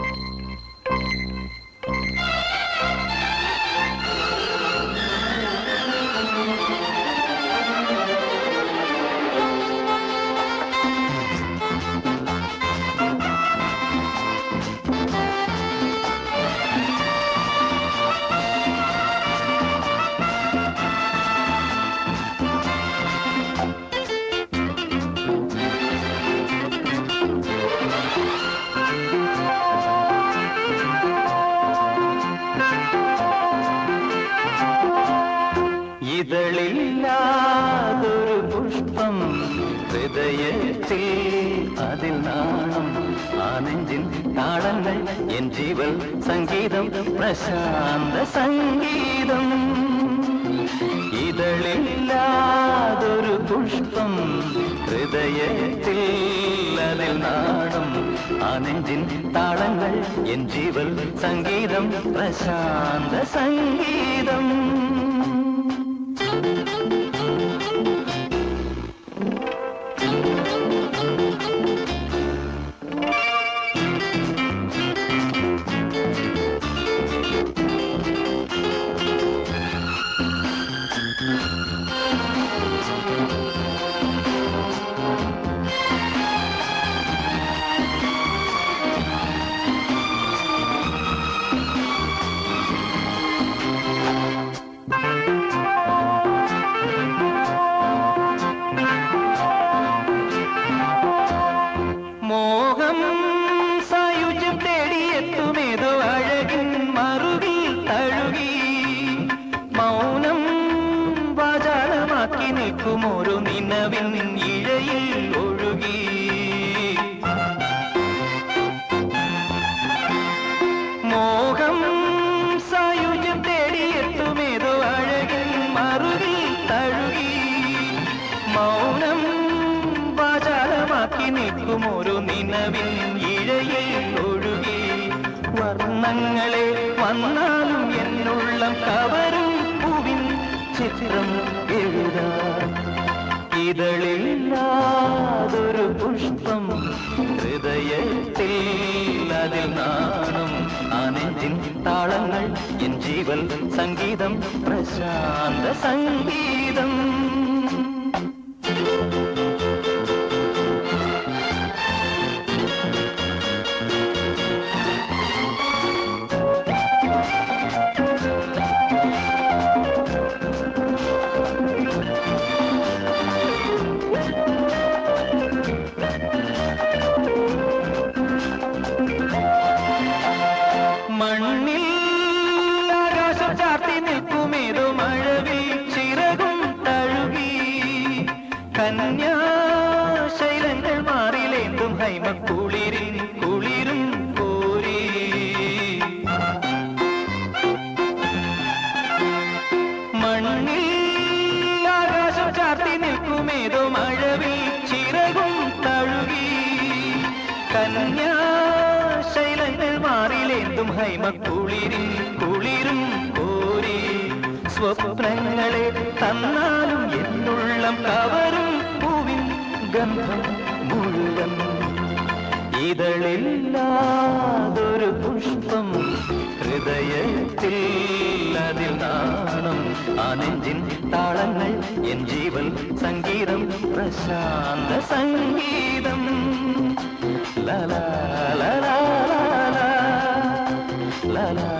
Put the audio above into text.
Música ഇതളില്ലാതൊരു പുഷ്പം ഹൃദയത്തിൽ അതിൽ നാണം. ആ നെഞ്ചിൻ താളങ്ങൾ എൻ ജീവൻ സംഗീതം പ്രശാന്ത സംഗീതം. ഇതളില്ലാതൊരു പുഷ്പം ഹൃദയത്തിൽ അതിൽ നാണം. ആ നെഞ്ചിൻ താളങ്ങൾ എൻ ജീവൻ സംഗീതം പ്രശാന്ത സംഗീതം. മോഹം വാചാലമാക്കി നിൽക്കും ഒരു നിലവിൽ ഇഴയിൽ ഒഴുകി. വർണങ്ങളെ വന്നാലും എന്നുള്ളം കവരും പൂവിൻ ചിത്രം എഴുതാൻ ഇതളില്ലാതൊരു പുഷ്പം ഹൃദയത്തിൽ അതിൽ നാണം. ആനന്ദിൻ താളങ്ങൾ എൻ ജീവൻ സംഗീതം പ്രശാന്ത സംഗീതം. കന്യാശൈലങ്ങൾ മാറിലേന്തും ഹൈമ കുളിരിൻ കുളിരും കോരി. മണ്ണിൽ ആകാശം ചാർത്തി നിൽക്കുമേതോ മഴവിൽ ചിറകും തഴുകി. കന്യാശൈലങ്ങൾ മാറിലേന്തും ഹൈമ കുളിരിൻ കുളിരും കോരി. സ്വപ്നങ്ങളെ തന്നാലും ഗന്ധം മുഴുവൻ ഇതളില്ലാതൊരു പുഷ്പം ഹൃദയത്തിൽ അതിൽ നാണം ആ നെഞ്ചിൻ താളങ്ങൾ എൻ ജീവൽ സംഗീതം പ്രശാന്ത സംഗീതം ലലാ ലലാ ലലാ ലലാ